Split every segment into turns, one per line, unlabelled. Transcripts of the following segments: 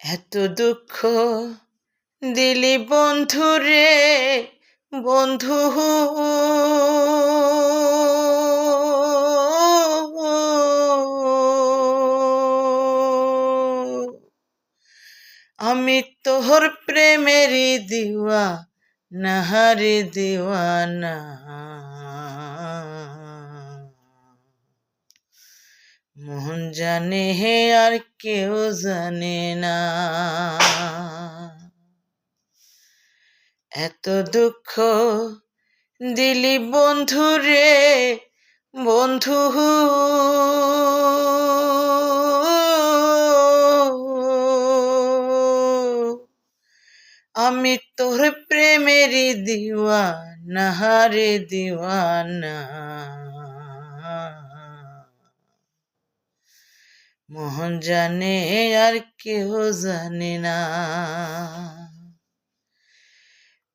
এত দুঃখ দিলি বন্ধু রে বন্ধু আমি তোহর প্রেমেরই দিওয়া নাহারে দিওয়ানা মোহন জানে হে আর কেউ জানে না। এত দুঃখ দিলি বন্ধু রে, বন্ধু আমি তোর প্রেমেরই দিওয়ানা, হারে দিওয়ানা। মোহন জানে আর কেউ জানে না।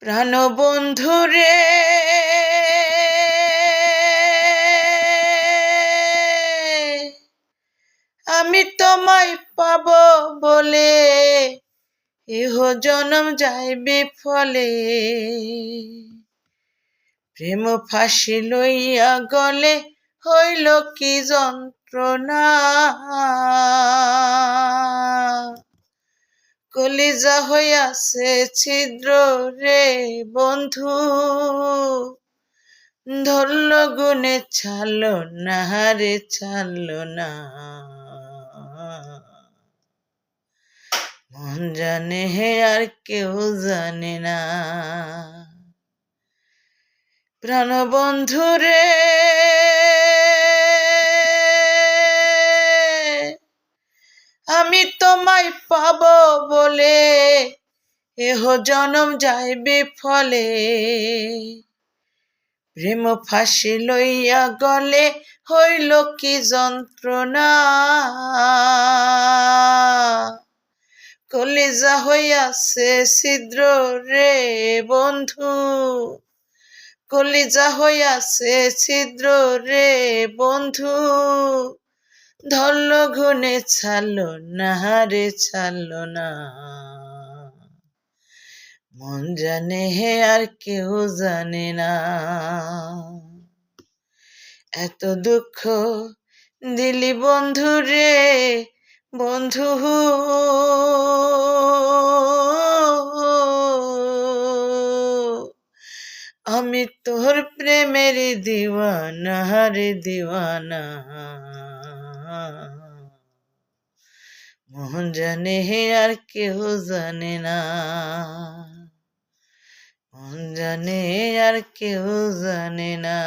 প্রাণ বন্ধু রে, আমি তোমায় পাব বলে ইহ জনম যাইবে ফলে। প্রেম ফাঁসি লইয়া গলে হইল কি কলিজা হইয়াছে ছিদ্র রে বন্ধু। ধরল গুনে ছালো না রে ছালো না। মন জানে হে আর কেউ জানে না। প্রাণ বন্ধু রে আমি তোমায় পাব বলে, এহ জনম যাইবে ফলে প্রেম ফাঁসি লইয়া গলে হইল কি যন্ত্রণা। কলিজা হইয়াছে ছিদ্র রে বন্ধু, কলিজা হইয়াছে ছিদ্র রে বন্ধু। ধরল ঘুনে ছাড়লো না রে ছাড়লো না। মন জানে হে আর কেউ জানে না। এত দুঃখ দিলি বন্ধু রে, বন্ধু আমি তোর প্রেমের দিওয়ানা রে দিওয়ানা। মোহন জানে হে আর কেহ জানে না। মোহন জানে আর কেহ জানে না।